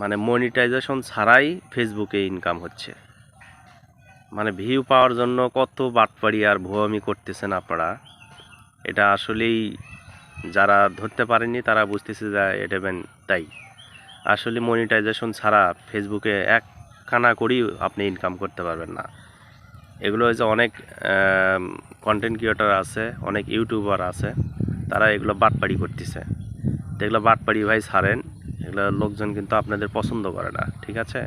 মানে মনিটাইজেশন ছাড়াই ফেসবুকে ইনকাম হচ্ছে। মানে ভিউ পাওয়ার জন্য কত বাটপাড়ি আর ভুয়ামি করতেছেন আপনারা, এটা আসলেই যারা ধরতে পারেনি তারা বুঝতেছে যে এটা বেন তাই। আসলে মনিটাইজেশন ছাড়া ফেসবুকে এক কানা করেই আপনি ইনকাম করতে পারবেন না। এগুলো হচ্ছে অনেক কন্টেন্ট ক্রিয়েটর আছে, অনেক ইউটিউবার আছে, তারা এগুলো বাটপাড়ি করতেছে। তো এগুলো বাটপাড়ি ভাই ছাড়েন এগুলো লোকজন কিন্তু আপনাদের পছন্দ করে না, ঠিক আছে?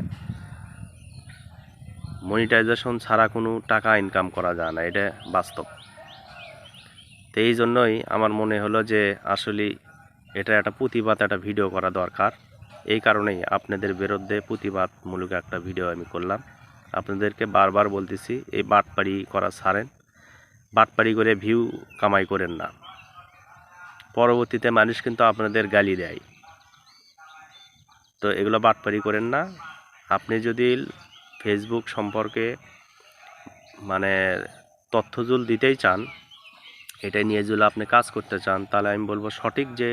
মনিটাইজেশন ছাড়া কোনো টাকা ইনকাম করা যায় না, এটা বাস্তব। তো এই জন্যই আমার মনে হলো যে আসলে এটা একটা প্রতিবাদ, একটা ভিডিও করা দরকার। এই কারণেই আপনাদের বিরুদ্ধে প্রতিবাদমূলক একটা ভিডিও আমি করলাম। আপনাদেরকে বারবার বলতেছি, এই বাটপাড়ি করা ছাড়েন। বাটপাড়ি করে ভিউ কামাই করেন না। পরবর্তীতে মানুষ কিন্তু আপনাদের গালি দেয়। তো এগুলো বাটপাড়ি করেন না। আপনি যদি ফেসবুক সম্পর্কে মানে তথ্যজুল দিতেই চান এটা নিয়ে যদি আপনি কাজ করতে চান, তাহলে আমি বলব সঠিক যে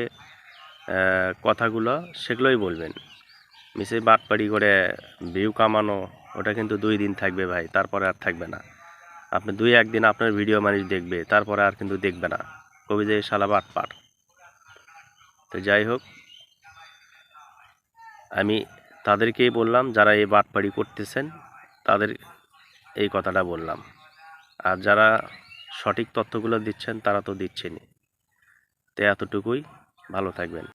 কথাগুলো সেগুলোই বলবেন। মিসে বাটপাড়ি করে ভিউ কামানো, ওটা কিন্তু দুই দিন থাকবে ভাই, তারপরে আর থাকবে না। আপনি দুই একদিন আপনার ভিডিও মানুষ দেখবে, তারপরে আর কিন্তু দেখবে না। কবি যে শালা বাটপাট তো যাই হোক আমি তাদেরকেই বললাম, যারা এই বাটপাড়ি করতেছেন, তাদের এই কথাটা বললাম। আর যারা সঠিক তথ্যগুলো দিচ্ছেন, তারা তো দিচ্ছেনই। তো এতটুকুই। ভালো থাকবেন।